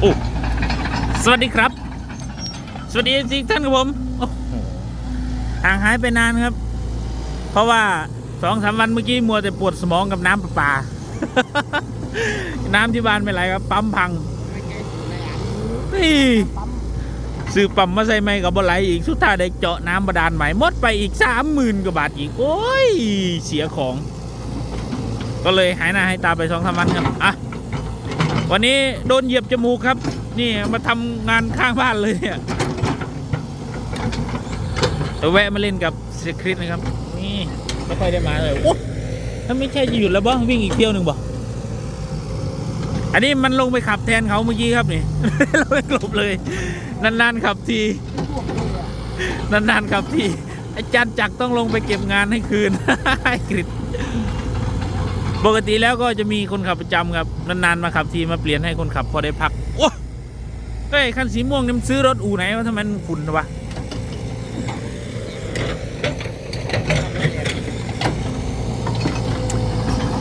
โอ้สวัสดีครับ สวัสดีจริท่านครับผมโอ้โหห่างหายไปนานครับ เพราะว่าสองสามวันเมื่อกี้มัวแต่ปวดสมองกับน้ำประปา น้ำที่บ้านไม่ไหลครับ ปั๊มพังนี่ซื้อปั๊มมาใส่ไม่กับบ่ไหลอีกสุดท้ายได้เจาะน้ำบาดาลใหม่หมดไปอีกสามหมื่นกว่าบาทอีก โอ้ย เสียของ ก็เลยหายหน้าให้ตาไปสองสามวันครับอะ วันนี้โดนเหยียบจมูกครับ นี่มาทำงานข้างบ้านเลยเนี่ยเดี๋ยวแวะมาเล่นกับเซคริสนะครับ นี่ไม่ค่อยได้มาเลยโอ้ถ้าไม่ใช่จะหยุดแล้วบ่วิ่งอีกเที่ยวหนึ่งบ่อันนี้มันลงไปขับแทนเขาเมื่อกี้ครับนี่เราไปกลบเลย นานๆขับที นานๆขับทีอาจารย์จักต้องลงไปเก็บงานให้คืนให้กริด ปกติแล้วก็จะมีคนขับประจำครับ นานๆมาขับทีมาเปลี่ยนให้คนขับพอได้พัก โอ้เฮ้ยคันสีม่วงนี่มันซื้อรถอู่ไหนวะทำไมมันฝุ่นวะ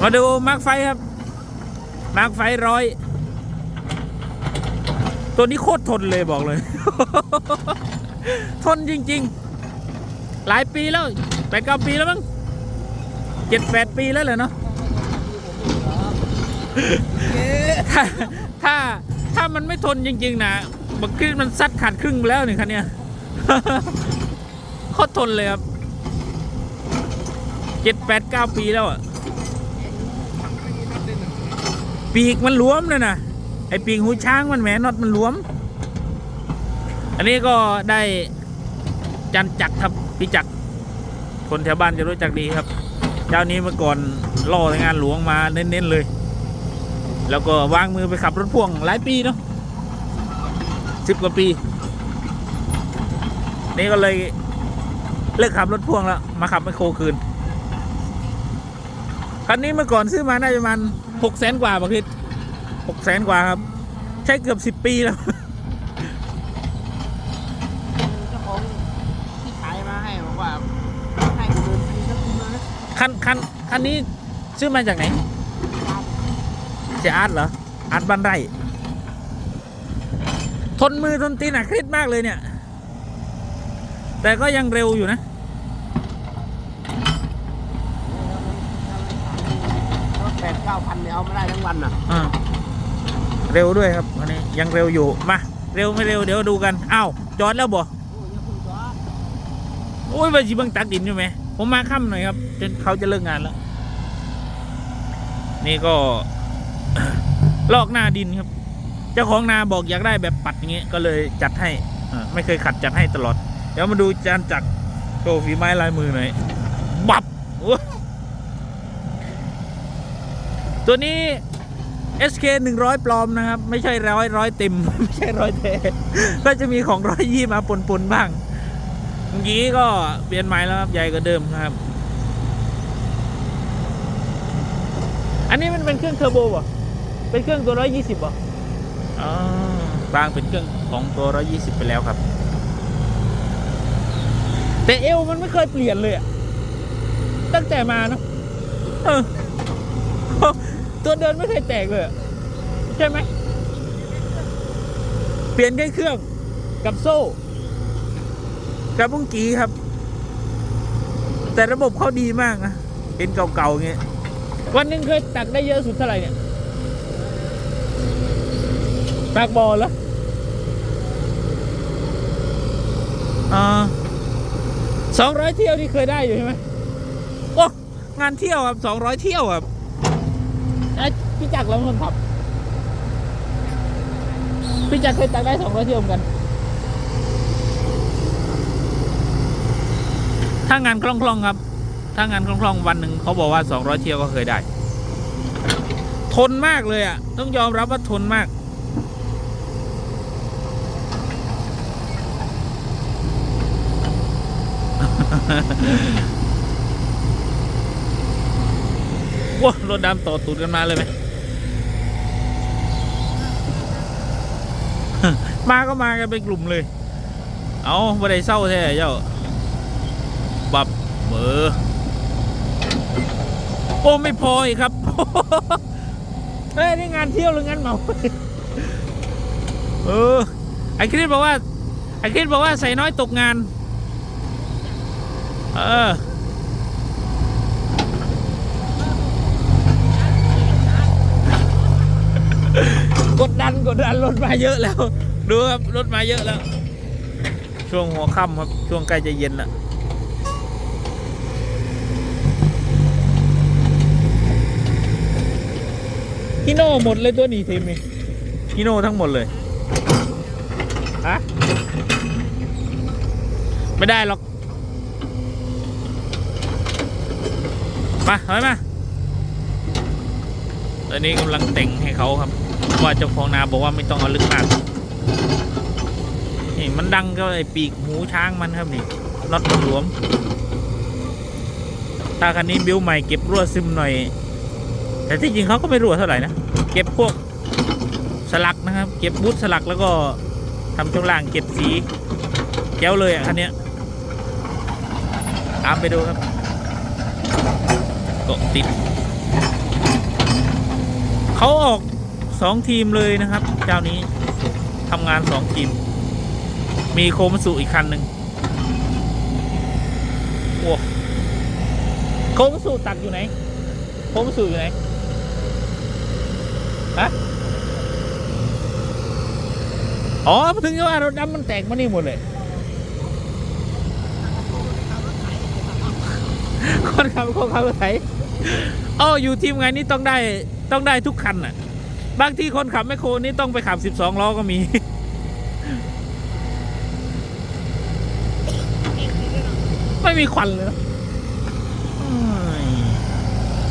มาดูมาร์กไฟครับมาร์กไฟร้อยตัวนี้โคตรทนเลยบอกเลย ทนจริง ๆ หลายปีแล้วแปดเก้าปีแล้วมั้งเจ็ดแปดปีแล้วเหรอเนาะ ถ้าถ้าถ้ามันไม่ทนจริง ๆ นะบักคริสมันซัดขาดครึ่งไปแล้วนี่คันเนี้ยโคตรทนเลยครับเจ็ดแปดเก้าปีแล้วอะปีกมันหลวมเลยนะไอปีกหูช้างมันแหมน็อตมันหลวม อันนี้ก็ได้จันจักครับพี่จักคนแถวบ้านจะรู้จักดีครับ เจ้านี้เมื่อก่อนล่อในงานหลวงมาเน้นๆเลย แล้วก็วางมือไปขับรถพ่วงหลายปีเนาะสิบกว่าปี นี่ก็เลยเลิกขับรถพ่วงแล้ว มาขับไมคโครคืน คันนี้เมื่อก่อนซื้อมาได้ประมาณหกแสนกว่าบาทคิดหกแสนกว่าครับ ใช้เกือบสิบปีแล้วเจ้าของที่ขายมาให้บอกว่าให้กูเดินฟรีสักคุ้มแล้วนะคันคันคันนี้ซื้อมาจากไหน เสียอาร์ตเหรออาร์ตบ้านไร่ทนมือทนตีนอะคริสมากเลยเนี่ย แต่ก็ยังเร็วอยู่นะรถแปดเก้าพันเนี่ยเอาไม่ได้ทั้งวันน่ะอ่าเร็วด้วยครับอันนี้ยังเร็วอยู่มาเร็วไม่เร็วเดี๋ยวดูกันอ้าวจอดแล้วบ่โอ้ยยังคุณจอดโอ้ยว่าจีเบังตักดินอยู่ไหมผมมาค่ำหน่อยครับจนเขาจะเลิกงานแล้ว นี่ก็ ลอกหน้าดินครับ เจ้าของนาบอกอยากได้แบบปัดอย่างเงี้ยก็เลยจัดให้ไม่เคยขัดจัดให้ตลอด เดี๋ยวมาดูจานจักรโชว์ฝีไม้ลายมือหน่อยบับโอ้ยตัวนี้ SK 100 ปลอมนะครับ ไม่ใช่ร้อยร้อยเต็ม ไม่ใช่ร้อยแท้ก็จะมีของร้อยยี่มาปนๆบ้างเมื่อกี้ก็เปลี่ยนใหม่แล้วครับ ใหญ่กว่าเดิมครับ อันนี้มันเป็นเครื่องเทอร์โบป่ะ เป็นเครื่องตัว120ป่ะอ๋อบางเป็นเครื่องของตัว120ไปแล้วครับ แต่เอวมันไม่เคยเปลี่ยนเลยอะตั้งแต่มาเนาะเออตัวเดินไม่เคยแตกเลยอะใช่ไหม เปลี่ยนแค่เครื่องกับโซ่ กับบุ้งกีครับ แต่ระบบเขาดีมากนะเป็นเก่าๆเงี้ยวันหนึ่งเคยตักได้เยอะสุดเท่าไหร่เนี่ย ตักบอลแล้วอ่าสองร้อยเที่ยวที่เคยได้อยู่ใช่ไหมโอ้งานเที่ยวครับสองร้อยเที่ยวครับไอ้พี่จักรเราเป็นคนขับ พี่จักรเคยตักได้สองร้อยเที่ยวเหมือนกัน ถ้างานคล่องๆครับ ถ้างานคล่องๆวันหนึ่งเขาบอกว่า200เที่ยวก็เคยได้ ทนมากเลยอะ ต้องยอมรับว่าทนมาก ว้ารถดำต่อตูดกันมาเลยไหม มาก็มากันเป็นกลุ่มเลย เอาไม่ได้เศร้าแท้เจ้า บับเบอร์โอ้ไม่พออีกครับ เฮ้ย นี่งานเที่ยวหรืองานเหมา เออ ไอคริสบอกว่า ไอคริสบอกว่าใส่น้อยตกงาน เออกดดันกดดันรถมาเยอะแล้ว ดูครับรถมาเยอะแล้ว ช่วงหัวค่ำครับ ช่วงใกล้จะเย็นล้วฮิโน่หมดเลยตัวนี้ทีมนี้ฮิโน่ทั้งหมดเลยฮะไม่ได้หรอก มาถอยมา ตอนนี้กำลังแต่งให้เขาครับ ว่าเจ้าของนาบอกว่าไม่ต้องเอาลึกมากนี่มันดังก็ไอปีกหูช้างมันครับนี่น็อตมันหลวม ถ้าคันนี้บิวใหม่เก็บรั่วซึมหน่อย แต่ที่จริงเขาก็ไม่รั่วเท่าไหร่นะ เก็บพวกสลักนะครับ เก็บบูทสลักแล้วก็ทำช่วงล่างเก็บสีแก้วเลยอะคันเนี้ยตามไปดูครับ เกาะติด เขาออกสองทีมเลยนะครับ เจ้านี้ทำงานสองทีม มีโคมสุอีกคันหนึ่งโอ้โคมสุตักอยู่ไหน โคมสุอยู่ไหนฮะอ๋อถึงว่ารถดำมันแตกมานี่หมดเลยคนขับคนขับรถไถ อ๋ออยู่ทีมไงนนี้ต้องได้ต้องได้ทุกคันอะ บางทีคนขับแมคโครนี่ต้องไปขับ12ล้อก็มี ไม่มีควันเลยนะเอ้ย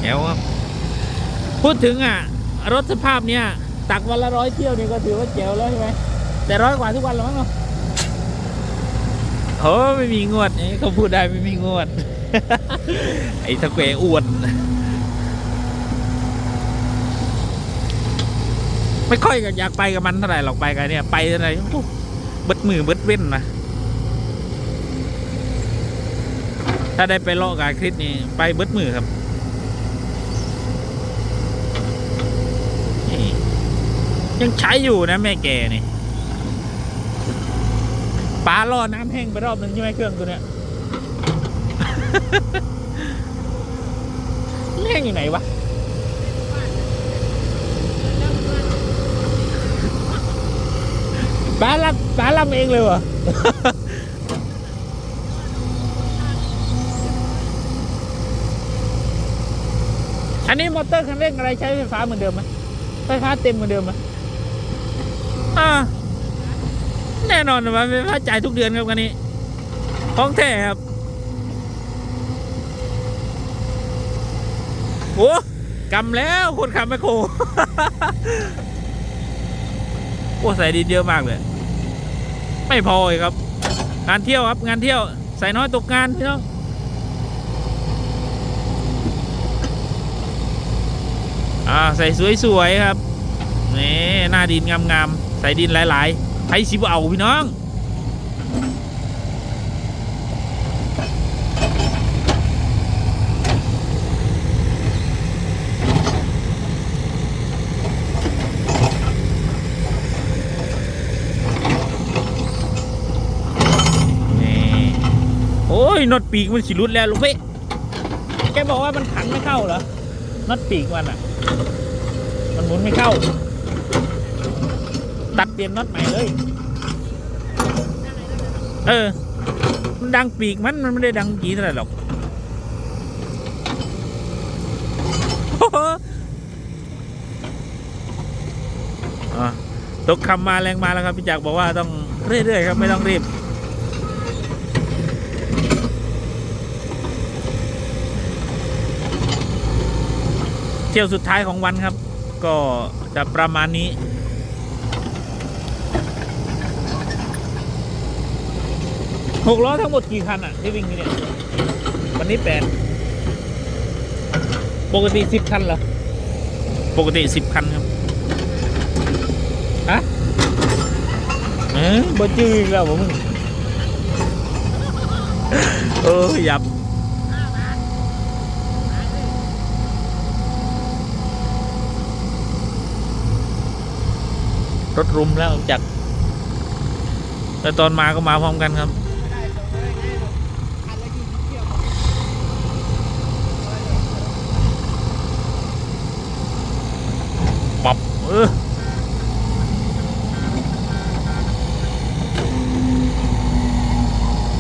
แจ๋วครับ พูดถึงอะ รถสภาพเนี้ยตักวันละร้อยเที่ยวนี่ก็ถือว่าแจ๋วแล้วใช่ไหมแต่ร้อยกว่าทุกวันหรอมั้งเนาะโอ้ไม่มีงวดเอ้เขาพูดได้ไม่มีงวด ไอ้ตะเกวอ้วนไม่ค่อยอยากไปกับมันเท่าไหร่หรอกไปกันเนี่ย ไปอะไรเบิดมือเบิดเว้นนะถ้าได้ไปเลาะกับคลิปนี้ไปเบิดมือครับยังใช้อยู่นะแม่แกนี่ปลาล่อน้ำแห้งไปรอบนึงใช่ไหมเครื่องตัวเนี้ย แห้งอยู่ไหนวะปลาลับปลาลับเองเลยวะอันนี้มอเตอร์คันเร่งอะไรใช้ไฟฟ้าเหมือนเดิมไหมไฟฟ้าเต็มเหมือนเดิมไหมอ่าแน่นอนว่าไฟฟ้าจ่ายทุกเดือนครับกันนี้ ของแท้ครับ โอ้กำแล้วคนขับแมคโครโอ้ใส่ดินเยอะมากเลย ไม่พออีกครับ งานเที่ยวครับ งานเที่ยว ใส่น้อยตกงานพี่น้องอ่าใส่สวยๆครับนี่หน้าดินงามๆใส่ดินหลายๆไผ่สิบเอาพี่น้อง นี่โอ้ย น็อตปีกมันสิรุดแล้วลูกเพ่แกบอกว่ามันขันไม่เข้าเหรอน็อตปีกมันอะ มันหมุนไม่เข้า ตัดเปลี่ยนน็อตใหม่เลย เออ มันดังปีกมันมันไม่ได้ดังกี่เท่าไหร่หรอกอ้โหอะตกคำมาแรงมาแล้วครับพี่จักรบอกว่าต้องเรื่อยๆครับไม่ต้องรีบ ที่ยวสุดท้ายของวันครับ ก็จะประมาณนี้ หกล้อทั้งหมดกี่คันอะ ที่วิ่งอยู่เนี่ย วันนี้แปดปกติสิบคันเหรอ ปกติสิบคันครับฮะเออบ่จื้ออีกแล้วผมงเออหยับ รถรุมแล้วจากแต่ตอนมาก็มาพร้อมกันครับไม่ได้ส่งเลยไงหรอกคันละยี่สิบเที่ยวปับเออ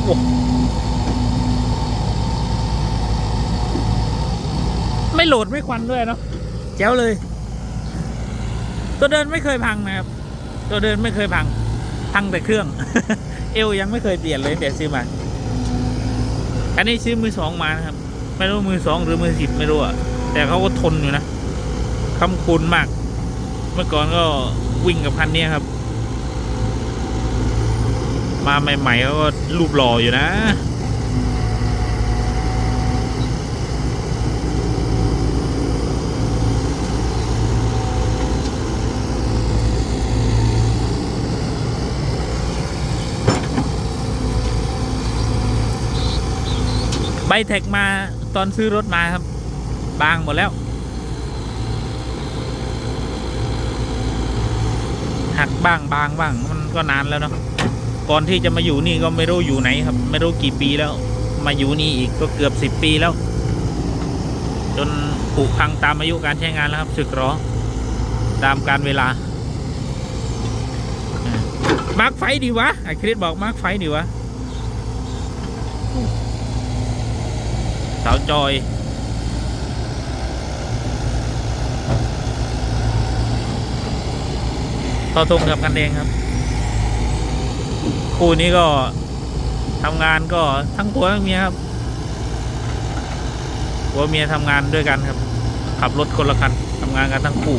โอ้ไม่โหลดไม่ควันด้วยเนาะแจ๋วเลย ตัวเดินไม่เคยพังนะครับ ตัวเดินไม่เคยพังพังแต่เครื่อง เอวยังไม่เคยเปลี่ยนเลยแต่ซื้อมา อันนี้ซื้อมือสองมานะครับ ไม่รู้มือสองหรือมือสิบไม่รู้อะแต่เขาก็ทนอยู่นะคำคุณมาก เมื่อก่อนก็วิ่งกับคันนี้ครับ มาใหม่ๆเขาก็รูปหล่ออยู่นะ แท็กมาตอนซื้อรถมาครับ บางหมดแล้ว หักบ้างบางบ้างมันก็นานแล้วเนาะก่อนที่จะมาอยู่นี่ก็ไม่รู้อยู่ไหนครับ ไม่รู้กี่ปีแล้ว มาอยู่นี่อีกก็เกือบสิบปีแล้ว จนผุพังตามอายุการใช้งานแล้วครับสึกหรอตามการเวลามาร์กไฟดีวะไอคริสบอกมาร์กไฟดีวะ สาวจอย ต่อทงกับกันเองครับ คู่นี้ก็ทำงานก็ทั้งผัวทั้งเมียครับผัวเมียทำงานด้วยกันครับ ขับรถคนละคันทำงานกันทั้งคู่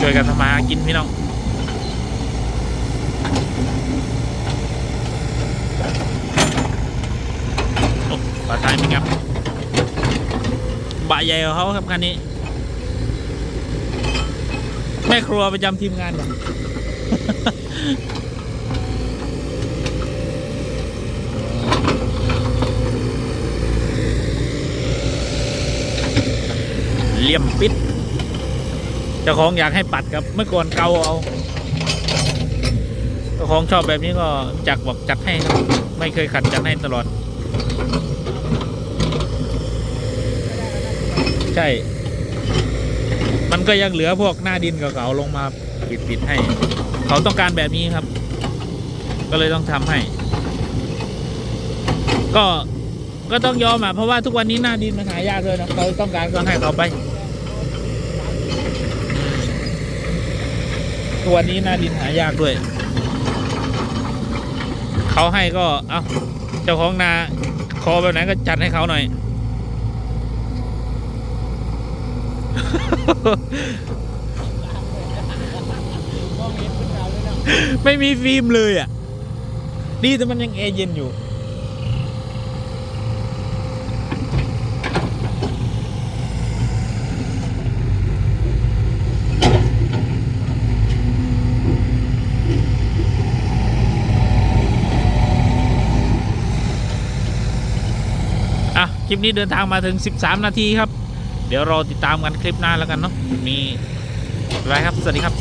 ช่วยกันทำมาหากินพี่น้อง โอ้ปลาทายไหมครับบะใหญ่ของเขาครับคันนี้ แม่ครัวประจำทีมงานก่อนเลี่ยมปิดเจ้าของอยากให้ปัดครับเมื่อก่อนเกาเอาเจ้าของชอบแบบนี้ก็จักบอกจัดให้ครับ ไม่เคยขัดจัดให้ตลอด ใช่ มันก็ยังเหลือพวกหน้าดินเก่าๆลงมาปิดปิดๆให้ เขาต้องการแบบนี้ครับ ก็เลยต้องทำให้ ก็ก็ต้องยอมอะเพราะว่าทุกวันนี้หน้าดินมันหายากเลยนะเขาต้องการก็ให้เขาไปทุกวันนี้หน้าดินหายากด้วย เขาให้ก็ เอาเจ้าของนาขอแบบไหนก็จัดให้เขาหน่อย มองเห็นเป็นเราเลยนะ ไม่มีฟิล์มเลยอะ ดีแต่มันยังแอร์เย็นอยู่ อะ คลิปนี้เดินทางมาถึง 13 นาทีครับ เดี๋ยวรอติดตามกันคลิปหน้าแล้วกันเนาะมีไรครับ สวัสดีครับ